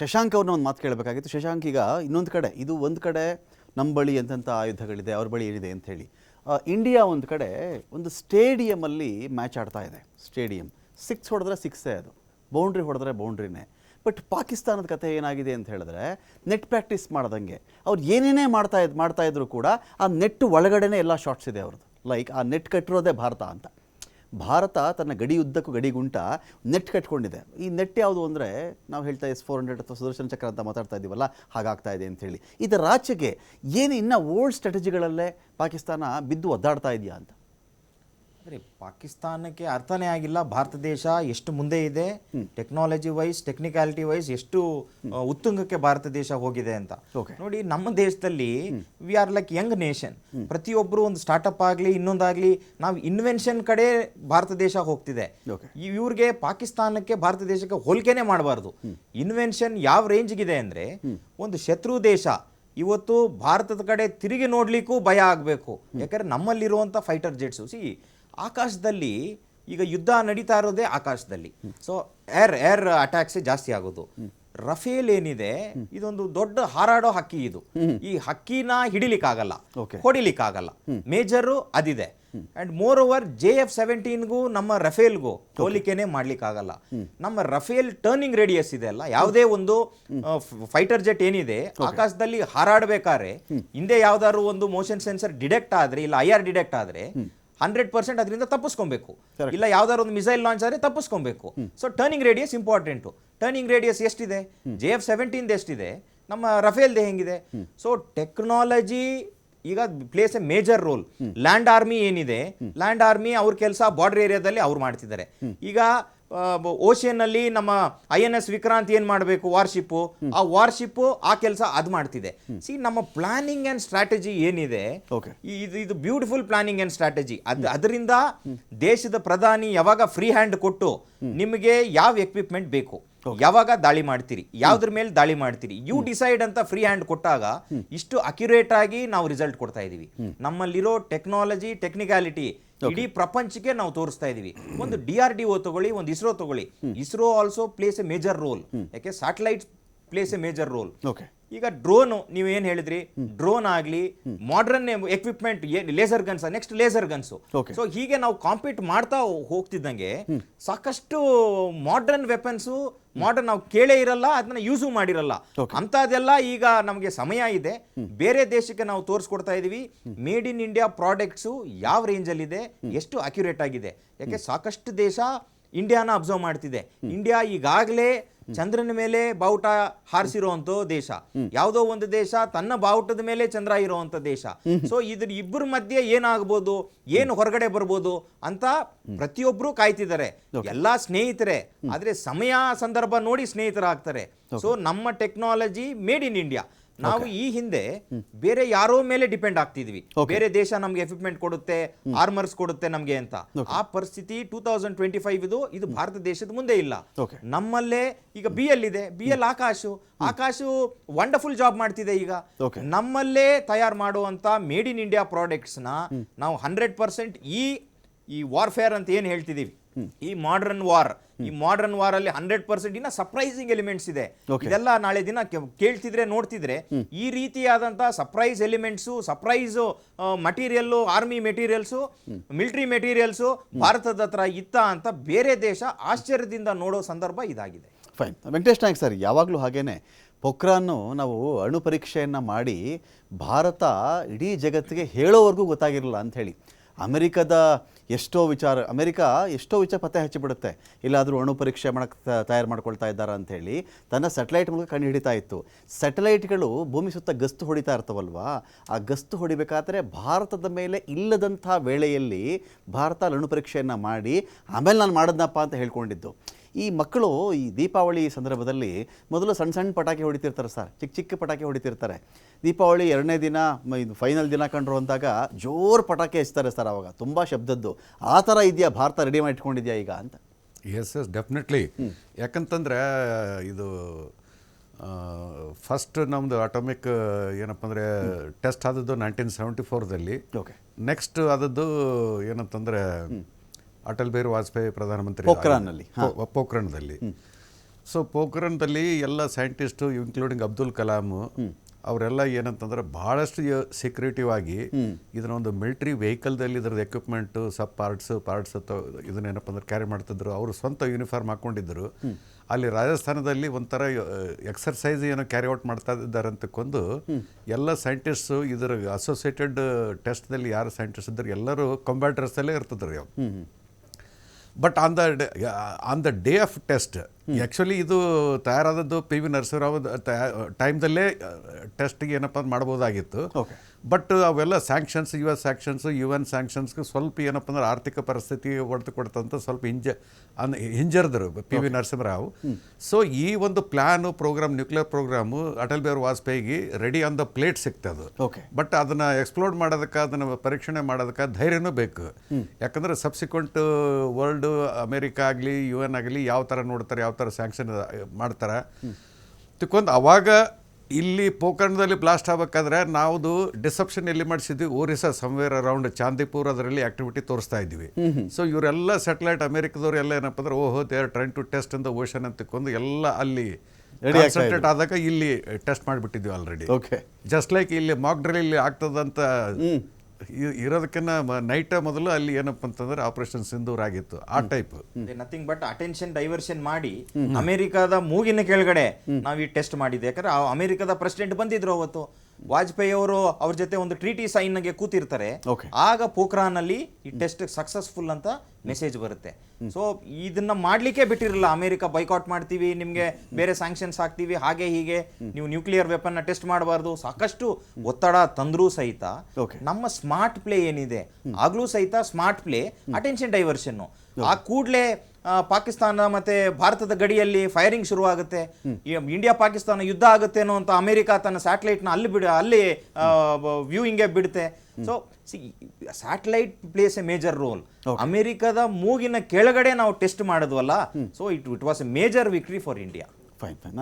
ಶಶಾಂಕ್ ಅವ್ರನ್ನ ಒಂದು ಮಾತು ಕೇಳಬೇಕಾಗಿತ್ತು. ಶಶಾಂಕ್ ಈಗ ಇನ್ನೊಂದು ಕಡೆ, ಇದು ಒಂದು ಕಡೆ ನಮ್ಮ ಬಳಿ ಎಂತೆಂಥ ಆಯುಧಗಳಿದೆ, ಅವ್ರ ಬಳಿ ಏನಿದೆ ಅಂತ ಹೇಳಿ ಇಂಡಿಯಾ ಒಂದು ಕಡೆ ಒಂದು ಸ್ಟೇಡಿಯಮಲ್ಲಿ ಮ್ಯಾಚ್ ಆಡ್ತಾ ಇದೆ. ಸ್ಟೇಡಿಯಂ. ಸಿಕ್ಸ್ ಹೊಡೆದ್ರೆ ಸಿಕ್ಸೇ ಅದು. ಬೌಂಡ್ರಿ ಹೊಡೆದ್ರೆ ಬೌಂಡ್ರಿನೇ ಬಟ್ ಪಾಕಿಸ್ತಾನದ ಕಥೆ ಏನಾಗಿದೆ ಅಂತ ಹೇಳಿದ್ರೆ ನೆಟ್ ಪ್ರಾಕ್ಟೀಸ್ ಮಾಡ್ದಂಗೆ. ಅವ್ರು ಏನೇನೇ ಮಾಡ್ತಾ ಇದ್, ಮಾಡ್ತಾ ಇದ್ರು ಕೂಡ ಆ ನೆಟ್ ಒಳಗಡೆನೇ ಎಲ್ಲ ಶಾರ್ಟ್ಸ್ ಇದೆ ಅವ್ರದ್ದು ಲೈಕ್ ಆ ನೆಟ್ ಕಟ್ಟಿರೋದೇ ಭಾರತ ಅಂತ. ಭಾರತ ತನ್ನ ಗಡಿಯುದ್ದಕ್ಕೂ ಗಡಿಗುಂಟ ನೆಟ್ ಕಟ್ಕೊಂಡಿದೆ. ಈ ನೆಟ್ ಯಾವುದು ಅಂದರೆ ನಾವು ಹೇಳ್ತಾ ಎಸ್ ಫೋರ್ ಹಂಡ್ರೆಡ್ ಅಥವಾ ಸುದರ್ಶನ ಚಕ್ರ ಅಂತ ಮಾತಾಡ್ತಾ ಇದ್ದೀವಲ್ಲ ಹಾಗಾಗ್ತಾ ಇದೆ ಅಂತೇಳಿ ಇದರ ಆಚೆಗೆ ಏನು ಇನ್ನೂ ಓಲ್ಡ್ ಸ್ಟ್ರಾಟಜಿಗಳಲ್ಲೇ ಪಾಕಿಸ್ತಾನ ಬಿದ್ದು ಒದ್ದಾಡ್ತಾ ಇದೆಯಾ ಅಂತ? ಅಂದರೆ ಪಾಕಿಸ್ತಾನಕ್ಕೆ ಅರ್ಥನೇ ಆಗಿಲ್ಲ. ಭಾರತ ದೇಶ ಎಷ್ಟು ಮುಂದೆ ಇದೆ ಟೆಕ್ನಾಲಜಿ ವೈಸ್ ಟೆಕ್ನಿಕಾಲಿಟಿ ವೈಸ್ ಎಷ್ಟು ಉತ್ತುಂಗಕ್ಕೆ ಭಾರತ ದೇಶ ಹೋಗಿದೆ ಅಂತ. ನೋಡಿ ನಮ್ಮ ದೇಶದಲ್ಲಿ we are like young nation ಪ್ರತಿಯೊಬ್ಬರು ಒಂದು ಸ್ಟಾರ್ಟಪ್ ಆಗಲಿ ಇನ್ನೊಂದಾಗಲಿ ನಾವು ಇನ್ವೆನ್ಷನ್ ಕಡೆ ಭಾರತ ದೇಶ ಹೋಗ್ತಿದೆ. ಇವ್ರಿಗೆ ಪಾಕಿಸ್ತಾನಕ್ಕೆ ಭಾರತ ದೇಶಕ್ಕೆ ಹೋಲಿಕೆನೆ ಮಾಡಬಾರ್ದು. ಇನ್ವೆನ್ಷನ್ ಯಾವ ರೇಂಜ್ಗಿದೆ ಅಂದ್ರೆ ಒಂದು ಶತ್ರು ದೇಶ ಇವತ್ತು ಭಾರತದ ಕಡೆ ತಿರುಗಿ ನೋಡ್ಲಿಕ್ಕೂ ಭಯ ಆಗಬೇಕು. ಯಾಕಂದ್ರೆ ನಮ್ಮಲ್ಲಿರುವಂಥ ಫೈಟರ್ ಜೆಟ್ಸು ಸಿ ಆಕಾಶದಲ್ಲಿ ಈಗ ಯುದ್ಧ ನಡೀತಾ ಇರೋದೇ ಆಕಾಶದಲ್ಲಿ. ಸೊ ಏರ್ ಏರ್ ಅಟ್ಯಾಕ್ಸೇ ಜಾಸ್ತಿ ಆಗೋದು. ರಫೇಲ್ ಏನಿದೆ ಇದೊಂದು ದೊಡ್ಡ ಹಾರಾಡೋ ಹಕ್ಕಿ ಇದು. ಈ ಹಕ್ಕಿನ ಹಿಡಿಲಿಕ್ಕಾಗಲ್ಲ ಹೊಡಿಲಿಕ್ಕೆ ಹೊಡಿಲಿಕ್ಕಾಗಲ್ಲ. ಮೇಜರು ಅದಿದೆ. And moreover J F ಸೆವೆಂಟೀನ್ಗೂ ನಮ್ಮ ರಫೇಲ್ಗೂ ಹೋಲಿಕೆನೆ ಮಾಡ್ಲಿಕ್ಕಾಗಲ್ಲ. ನಮ್ಮ ರಫೇಲ್ ಟರ್ನಿಂಗ್ ರೇಡಿಯಸ್ ಇದೆ ಅಲ್ಲ ಯಾವುದೇ ಒಂದು ಫೈಟರ್ ಜೆಟ್ ಏನಿದೆ ಆಕಾಶದಲ್ಲಿ ಹಾರಾಡಬೇಕಾದ್ರೆ ಹಿಂದೆ ಯಾವ್ದಾದ್ರು ಒಂದು ಮೋಷನ್ ಸೆನ್ಸರ್ ಡಿಡೆಕ್ಟ್ ಆದ್ರೆ ಇಲ್ಲ ಐ ಆರ್ ಡಿಡೆಕ್ಟ್ ಆದ್ರೆ ಹಂಡ್ರೆಡ್ ಪರ್ಸೆಂಟ್ ಅದರಿಂದ ತಪ್ಪಿಸ್ಕೊಬೇಕು. ಇಲ್ಲ ಯಾವ್ದಾದ್ರು ಒಂದು ಮಿಸೈಲ್ ಲಾಂಚ್ ಆದರೆ ತಪ್ಪಿಸ್ಕೊಬೇಕು. So turning radius important turning radius ಎಷ್ಟಿದೆ? ಜೆ ಎಫ್ ಸೆವೆಂಟೀನ್ ಎಷ್ಟಿದೆ? ನಮ್ಮ ರಫೇಲ್ದೆ ಹೆಂಗಿದೆ? ಸೊ ಟೆಕ್ನಾಲಜಿ ಈಗ plays a major role land army ಏನಿದೆ? ಲ್ಯಾಂಡ್ ಆರ್ಮಿ ಅವ್ರ ಕೆಲಸ ಬಾರ್ಡರ್ ಏರಿಯಾದಲ್ಲಿ ಅವ್ರು ಮಾಡ್ತಿದ್ದಾರೆ. ಈಗ ಓಷಿಯನ್ ಅಲ್ಲಿ ನಮ್ಮ ಐ ಎನ್ ಎಸ್ ವಿಕ್ರಾಂತ್ ಏನ್ ಮಾಡಬೇಕು ವಾರ್ಶಿಪ್ ಆ ವಾರ್ಶಿಪ್ ಆ ಕೆಲಸ ಅದ್ ಮಾಡ್ತಿದೆ. ಸಿ ನಮ್ಮ ಪ್ಲಾನಿಂಗ್ ಅಂಡ್ ಸ್ಟ್ರಾಟಜಿ ಏನಿದೆ. ಇದು ಇದು ಬ್ಯೂಟಿಫುಲ್ ಪ್ಲಾನಿಂಗ್ ಅಂಡ್ ಸ್ಟ್ರಾಟಜಿ. ಅದು ಅದರಿಂದ ದೇಶದ ಪ್ರಧಾನಿ ಯಾವಾಗ ಫ್ರೀ ಹ್ಯಾಂಡ್ ಕೊಟ್ಟು ನಿಮಗೆ ಯಾವ ಎಕ್ವಿಪ್ಮೆಂಟ್ ಬೇಕು? ಯಾವಾಗ ದಾಳಿ ಮಾಡ್ತೀರಿ? ಯಾವ್ದ್ರ ಮೇಲೆ ದಾಳಿ ಮಾಡ್ತೀರಿ? ಯು ಡಿಸೈಡ್ ಅಂತ ಫ್ರೀ ಹ್ಯಾಂಡ್ ಕೊಟ್ಟಾಗ ಇಷ್ಟು ಅಕ್ಯುರೇಟ್ ಆಗಿ ನಾವು ರಿಸಲ್ಟ್ ಕೊಡ್ತಾ ಇದೀವಿ. ನಮ್ಮಲ್ಲಿರೋ ಟೆಕ್ನಾಲಜಿ ಟೆಕ್ನಿಕಾಲಿಟಿ ಇಡೀ ಪ್ರಪಂಚಕ್ಕೆ ನಾವು ತೋರಿಸ್ತಾ ಇದೀವಿ. ಒಂದು ಡಿ ಆರ್ ಡಿ ಒ ತಗೊಳ್ಳಿ ಒಂದು ಇಸ್ರೋ ತಗೊಳ್ಳಿ. ISRO also plays a major role ಯಾಕೆ? Satellite plays a major role okay ಈಗ ಡ್ರೋನ್ ನೀವು ಏನ್ ಹೇಳಿದ್ರಿ? ಡ್ರೋನ್ ಆಗ್ಲಿ modern equipment laser guns next laser guns. So ಹೀಗೆ ನಾವು ಕಾಂಪೀಟ್ ಮಾಡ್ತಾ ಹೋಗ್ತಿದ್ದಂಗೆ ಸಾಕಷ್ಟು ಮಾಡರ್ನ್ ವೆಪನ್ಸ್ ಮಾಡರ್ನ್ ನಾವು ಕೇಳೇ ಇರಲ್ಲ ಅದನ್ನ ಯೂಸ್ ಮಾಡಿರಲ್ಲ. ಅಂತದೆಲ್ಲ ಈಗ ನಮಗೆ ಸಮಯ ಇದೆ. ಬೇರೆ ದೇಶಕ್ಕೆ ನಾವು ತೋರಿಸ್ಕೊಡ್ತಾ ಇದೀವಿ. ಮೇಡ್ ಇನ್ ಇಂಡಿಯಾ ಪ್ರಾಡಕ್ಟ್ಸು ಯಾವ ರೇಂಜಲ್ಲಿ ಇದೆ? ಎಷ್ಟು ಅಕ್ಯುರೇಟ್ ಆಗಿದೆ? ಯಾಕೆ ಸಾಕಷ್ಟು ದೇಶ ಇಂಡಿಯಾನ ಅಬ್ಸರ್ವ್ ಮಾಡ್ತಿದೆ. ಇಂಡಿಯಾ ಈಗಾಗಲೇ ಚಂದ್ರನ ಮೇಲೆ ಬಾವುಟ ಹಾರಿಸಿರುವಂತ ದೇಶ. ಯಾವುದೋ ಒಂದು ದೇಶ ತನ್ನ ಬಾವುಟದ ಮೇಲೆ ಚಂದ್ರ ಇರುವಂತ ದೇಶ. ಸೊ ಇದ್ರ ಇಬ್ಬರ ಮಧ್ಯೆ ಏನಾಗ್ಬೋದು? ಏನು ಹೊರಗಡೆ ಬರ್ಬೋದು ಅಂತ ಪ್ರತಿಯೊಬ್ರು ಕಾಯ್ತಿದ್ದಾರೆ. ಎಲ್ಲಾ ಸ್ನೇಹಿತರೆ ಆದ್ರೆ ಸಮಯ ಸಂದರ್ಭ ನೋಡಿ ಸ್ನೇಹಿತರಾಗ್ತಾರೆ. ಸೊ ನಮ್ಮ ಟೆಕ್ನಾಲಜಿ ಮೇಡ್ ಇನ್ ಇಂಡಿಯಾ ನಾವು ಈ ಹಿಂದೆ ಬೇರೆ ಯಾರೋ ಮೇಲೆ ಡಿಪೆಂಡ್ ಆಗ್ತಿದ್ವಿ. ಬೇರೆ ದೇಶ ನಮ್ಗೆ ಎಕ್ವಿಪ್ಮೆಂಟ್ ಕೊಡುತ್ತೆ ಆರ್ಮರ್ಸ್ ಕೊಡುತ್ತೆ ನಮ್ಗೆ ಅಂತ. ಆ ಪರಿಸ್ಥಿತಿ ಟೂ ತೌಸಂಡ್ ಟ್ವೆಂಟಿ ಫೈವ್ ಇದು ಇದು ಭಾರತ ದೇಶದ ಮುಂದೆ ಇಲ್ಲ. ನಮ್ಮಲ್ಲೇ ಈಗ ಬಿ ಎಲ್ ಇದೆ. B L Akash. Akash wonderful job ಮಾಡ್ತಿದೆ ಈಗ. ನಮ್ಮಲ್ಲೇ ತಯಾರು ಮಾಡುವಂತ ಮೇಡ್ ಇನ್ ಇಂಡಿಯಾ ಪ್ರಾಡಕ್ಟ್ಸ್ನ ನಾವು ಹಂಡ್ರೆಡ್ ಪರ್ಸೆಂಟ್ ಈ ಈ ವಾರ್ಫೇರ್ ಅಂತ ಏನ್ ಹೇಳ್ತಿದೀವಿ? ಈ ಮಾಡರ್ನ್ ವಾರ್ ಈ ಮಾಡರ್ನ್ ವಾರ್ ಅಲ್ಲಿ ಹಂಡ್ರೆಡ್ ಪರ್ಸೆಂಟ್ ಇನ್ನ ಸರ್ಪ್ರೈಸಿಂಗ್ ಎಲಿಮೆಂಟ್ಸ್ ಇದೆ. ಇದೆಲ್ಲ ನಾಳೆ ದಿನ ಕೇಳ್ತಿದ್ರೆ ನೋಡ್ತಿದ್ರೆ ಈ ರೀತಿಯಾದಂತಹ surprise elements surprise material army materials military materials ಭಾರತದ ಹತ್ರ ಇತ್ತ ಅಂತ ಬೇರೆ ದೇಶ ಆಶ್ಚರ್ಯದಿಂದ ನೋಡೋ ಸಂದರ್ಭ ಇದಾಗಿದೆ. ಫೈನ್ ವೆಂಕಟೇಶ್ ನಾಯ್ಕ್ ಸರ್ ಯಾವಾಗಲೂ ಹಾಗೇನೆ. ಪೊಕ್ರಾನ್ನು ನಾವು ಅಣು ಪರೀಕ್ಷೆಯನ್ನು ಮಾಡಿ ಭಾರತ ಇಡೀ ಜಗತ್ತಿಗೆ ಹೇಳೋವರೆಗೂ ಗೊತ್ತಾಗಿರಲಿಲ್ಲ ಅಂತ ಹೇಳಿ ಅಮೆರಿಕದ ಎಷ್ಟೋ ವಿಚಾರ, ಅಮೆರಿಕ ಎಷ್ಟೋ ವಿಚಾರ ಪತ್ತೆ ಹಚ್ಚಿಬಿಡುತ್ತೆ. ಇಲ್ಲಾದರೂ ಅಣು ಪರೀಕ್ಷೆ ಮಾಡಕ್ಕೆ ತಯಾರು ಮಾಡ್ಕೊಳ್ತಾ ಇದ್ದಾರೆ ಅಂಥೇಳಿ ತನ್ನ ಸ್ಯಾಟಲೈಟ್ ಮೂಲಕ ಕಂಡು ಹಿಡಿತಾ ಇತ್ತು. ಸ್ಯಾಟಲೈಟ್ಗಳು ಭೂಮಿ ಸುತ್ತ ಗಸ್ತು ಹೊಡಿತಾ ಇರ್ತವಲ್ವಾ? ಆ ಗಸ್ತು ಹೊಡಿಬೇಕಾದ್ರೆ ಭಾರತದ ಮೇಲೆ ಇಲ್ಲದಂಥ ವೇಳೆಯಲ್ಲಿ ಭಾರತ ಅಣು ಪರೀಕ್ಷೆಯನ್ನು ಮಾಡಿ, ಆಮೇಲೆ ನಾನು ಮಾಡಿದ್ನಪ್ಪ ಅಂತ ಹೇಳ್ಕೊಂಡಿದ್ದು. ಈ ಮಕ್ಕಳು ಈ ದೀಪಾವಳಿ ಸಂದರ್ಭದಲ್ಲಿ ಮೊದಲು ಸಣ್ಣ ಸಣ್ಣ ಪಟಾಕಿ ಹೊಡಿತಿರ್ತಾರೆ ಸರ್. ಚಿಕ್ಕ ಚಿಕ್ಕ ಪಟಾಕಿ ಹೊಡಿತಿರ್ತಾರೆ. ದೀಪಾವಳಿ ಎರಡನೇ ದಿನ ಮ- ಇದು ಫೈನಲ್ ದಿನ ಕಂಡ್ರು ಅಂದಾಗ ಜೋರು ಪಟಾಕಿ ಹಚ್ತಾರೆ ಸರ್ ಅವಾಗ. ತುಂಬ ಶಬ್ದದ್ದು. ಆ ಥರ ಇದೆಯಾ? ಭಾರತ ರೆಡಿ ಮಾಡಿ ಇಟ್ಕೊಂಡಿದ್ಯಾ ಈಗ ಅಂತ? ಎಸ್ ಎಸ್ ಡೆಫಿನೆಟ್ಲಿ ಯಾಕಂತಂದರೆ ಇದು ಫಸ್ಟ್ ನಮ್ಮದು ಅಟೋಮಿಕ್ ಏನಪ್ಪ ಅಂದರೆ ಟೆಸ್ಟ್ ಆದದ್ದು ನೈನ್ಟೀನ್ ಸೆವೆಂಟಿ ಫೋರ್ದಲ್ಲಿ ಓಕೆ ನೆಕ್ಸ್ಟ್ ಆದದ್ದು ಏನಂತಂದ್ರೆ ಅಟಲ್ ಬಿಹಾರಿ ವಾಜಪೇಯಿ ಪ್ರಧಾನಮಂತ್ರಿ ಪೋಖ್ರಾನ್ನಲ್ಲಿ, ಹಾ. ಪೋ- ಪೋಖ್ರಾನ್ದಲ್ಲಿ ಸೊ ಪೋಖ್ರಾನ್ದಲ್ಲಿ ಎಲ್ಲ ಸೈಂಟಿಸ್ಟು ಇನ್ಕ್ಲೂಡಿಂಗ್ ಅಬ್ದುಲ್ ಕಲಾಂ ಅವರೆಲ್ಲ ಏನಂತಂದ್ರೆ ಭಾಳಷ್ಟು ಸೆಕ್ಯೂರಿಟಿವ್ ಆಗಿ ಇದನ್ನ ಒಂದು ಮಿಲಿಟರಿ ವೆಹಿಕಲ್ದಲ್ಲಿ ಇದ್ರದ್ದು ಎಕ್ವಿಪ್ಮೆಂಟು ಸಬ್ ಪಾರ್ಟ್ಸ್ ಪಾರ್ಟ್ಸ್ ಇದನ್ನೇನಪ್ಪ ಅಂದ್ರೆ ಕ್ಯಾರಿ ಮಾಡ್ತಿದ್ರು. ಅವರು ಸ್ವಂತ ಯೂನಿಫಾರ್ಮ್ ಹಾಕೊಂಡಿದ್ರು ಅಲ್ಲಿ ರಾಜಸ್ಥಾನದಲ್ಲಿ ಒಂಥರ ಎಕ್ಸರ್ಸೈಸ್ ಏನೋ ಕ್ಯಾರಿ ಔಟ್ ಮಾಡ್ತಾ ಇದ್ದಾರೆ ಅಂತಕ್ಕೊಂದು ಎಲ್ಲ ಸೈಂಟಿಸ್ಟ್ ಇದರ ಅಸೋಸಿಯೇಟೆಡ್ ಟೆಸ್ಟ್ದಲ್ಲಿ ಯಾರು ಸೈಂಟಿಸ್ಟ್ ಇದ್ದರು ಎಲ್ಲರೂ ಕಂಬ್ಯಾಟರ್ಸಲ್ಲೇ ಇರ್ತಿದ್ರು ಅವ್ರು But on the, uh, on the day of test, actually ಇದು ತಯಾರಾದದ್ದು ಪಿ ವಿ ನರಸಿಂಹರಾವ್ ಟೈಮ್ದಲ್ಲೇ ಟೆಸ್ಟ್ಗೆ ಏನಪ್ಪ ಅಂದ್ರೆ ಮಾಡ್ಬೋದಾಗಿತ್ತು. ಬಟ್ ಅವೆಲ್ಲ sanctions U S sanctions U N ಸ್ಯಾಂಕ್ಷನ್ಸ್ಗೆ ಸ್ವಲ್ಪ ಏನಪ್ಪ ಅಂದ್ರೆ ಆರ್ಥಿಕ ಪರಿಸ್ಥಿತಿ ಹೊಡೆದು ಕೊಡ್ತಂತ ಸ್ವಲ್ಪ ಹಿಂಜ ಅನ್ ಹಿಂಜರಿದ್ರು ಪಿ ವಿ ನರಸಿಂಹರಾವ್. ಸೊ ಈ ಒಂದು plan program nuclear program Atal Bihari ವಾಜಪೇಯಿಗೆ ರೆಡಿ ಆನ್ ದ ಪ್ಲೇಟ್ ಸಿಗ್ತದೆ ಅದು. ಬಟ್ ಅದನ್ನ ಎಕ್ಸ್ಪ್ಲೋರ್ ಮಾಡೋದಕ್ಕೆ ಅದನ್ನ ಪರೀಕ್ಷಣೆ ಮಾಡೋದಕ್ಕೆ ಧೈರ್ಯನೂ ಬೇಕು. ಯಾಕಂದ್ರೆ ಸಬ್ಸಿಕ್ವೆಂಟ್ ವರ್ಲ್ಡ್ ಅಮೇರಿಕಾ ಆಗಲಿ ಯು ಎನ್ ಆಗಲಿ ಯಾವ ಥರ ನೋಡ್ತಾರೆ ಯಾವ ಥರ ಸ್ಯಾಂಕ್ಷನ್ ಮಾಡ್ತಾರೆ. ತಿಕ್ಕೊಂದು ಅವಾಗ ಇಲ್ಲಿ ಪೋಖರಣದಲ್ಲಿ ಬ್ಲಾಸ್ಟ್ ಆಗಬೇಕಾದ್ರೆ ನಾವು ಡಿಸೆಪ್ಷನ್ ಎಲ್ಲಿ ಮಾಡಿಸಿದ್ವಿ? ಓರಿಸಾ ಸಮ್ವೇರ್ ಅರೌಂಡ್ ಚಾಂದಿಪುರ್ ಅದರಲ್ಲಿ ಆಕ್ಟಿವಿಟಿ ತೋರಿಸ್ತಾ ಇದ್ವಿ ಸೊ ಇವರೆಲ್ಲ ಸ್ಯಾಟಲೈಟ್ ಅಮೆರಿಕದವ್ರು ಎಲ್ಲ ಏನಪ್ಪ ಅಂದ್ರೆ ಓಹೋ they are train to test in the ocean ಅಂತ ತಿಕ್ಕೊಂಡು ಎಲ್ಲ ಅಲ್ಲಿ ಕಾನ್ಸಂಟ್ರೇಟ್ ಆದಾಗ ಇಲ್ಲಿ ಟೆಸ್ಟ್ ಮಾಡಿಬಿಟ್ಟಿದ್ವಿ ಆಲ್ರೆಡಿ ಓಕೆ ಜಸ್ಟ್ ಲೈಕ್ ಇಲ್ಲಿ ಮಾಕ್ ಡ್ರಿಲ್ ಇಲ್ಲಿ ಆಗ್ತದಂತ ಇ- ಇರೋದಕ್ಕಿಂತ ನೈಟ್ ಮೊದಲು ಅಲ್ಲಿ ಏನಪ್ಪ ಅಂತಂದ್ರೆ ಆಪರೇಷನ್ ಸಿಂಧೂರ್ ಆಗಿತ್ತು. ಆ type nothing but attention diversion ಮಾಡಿ ಅಮೆರಿಕದ ಮೂಗಿನ ಕೆಳಗಡೆ ನಾವು ಈ ಟೆಸ್ಟ್ ಮಾಡಿದ್ದೆ. ಯಾಕಂದ್ರೆ ಆ ಅಮೆರಿಕದ ಪ್ರೆಸಿಡೆಂಟ್ ಬಂದಿದ್ರು ಅವತ್ತು. ವಾಜಪೇಯಿ ಅವರು ಅವ್ರ ಜೊತೆ ಒಂದು ಟ್ರೀಟಿ ಸೈನ್ಗೆ ಕೂತಿರ್ತಾರೆ. ಆಗ ಪೋಖ್ರಾನಲ್ಲಿ ಈ ಟೆಸ್ಟ್ ಸಕ್ಸಸ್ಫುಲ್ ಅಂತ ಮೆಸೇಜ್ ಬರುತ್ತೆ. ಸೊ ಇದನ್ನ ಮಾಡ್ಲಿಕ್ಕೆ ಬಿಟ್ಟಿರಲ್ಲ. ಅಮೆರಿಕ ಬೈಕಾಟ್ ಮಾಡ್ತೀವಿ ನಿಮ್ಗೆ ಬೇರೆ ಸ್ಯಾಂಕ್ಷನ್ಸ್ ಹಾಕ್ತೀವಿ ಹಾಗೆ ಹೀಗೆ. ನೀವು ನ್ಯೂಕ್ಲಿಯರ್ ವೆಪನ್ ಟೆಸ್ಟ್ ಮಾಡಬಾರ್ದು. ಸಾಕಷ್ಟು ಒತ್ತಡ ತಂದ್ರೂ ಸಹಿತ ನಮ್ಮ ಸ್ಮಾರ್ಟ್ ಪ್ಲೇ ಏನಿದೆ? ಆಗ್ಲೂ ಸಹಿತ ಸ್ಮಾರ್ಟ್ ಪ್ಲೇ ಅಟೆನ್ಷನ್ ಡೈವರ್ಷನ್ ಆ ಕೂಡಲೇ ಪಾಕಿಸ್ತಾನ ಮತ್ತೆ ಭಾರತದ ಗಡಿಯಲ್ಲಿ ಫೈರಿಂಗ್ ಶುರುವಾಗುತ್ತೆ. ಇಂಡಿಯಾ ಪಾಕಿಸ್ತಾನ ಯುದ್ಧ ಆಗುತ್ತೆ ಅನ್ನೋ ಅಂತ ಅಮೆರಿಕ ತನ್ನ ನ ಅಲ್ಲಿ ಬಿಡ ಅಲ್ಲಿ ವ್ಯೂಯಿಂಗೇ ಬಿಡುತ್ತೆ. So satellite plays a major role ಅಮೆರಿಕದ ಮೂಗಿನ ಕೆಳಗಡೆ ನಾವು test ಮಾಡಿದ್ವಲ್ಲ so it it was a major victory for India fine fine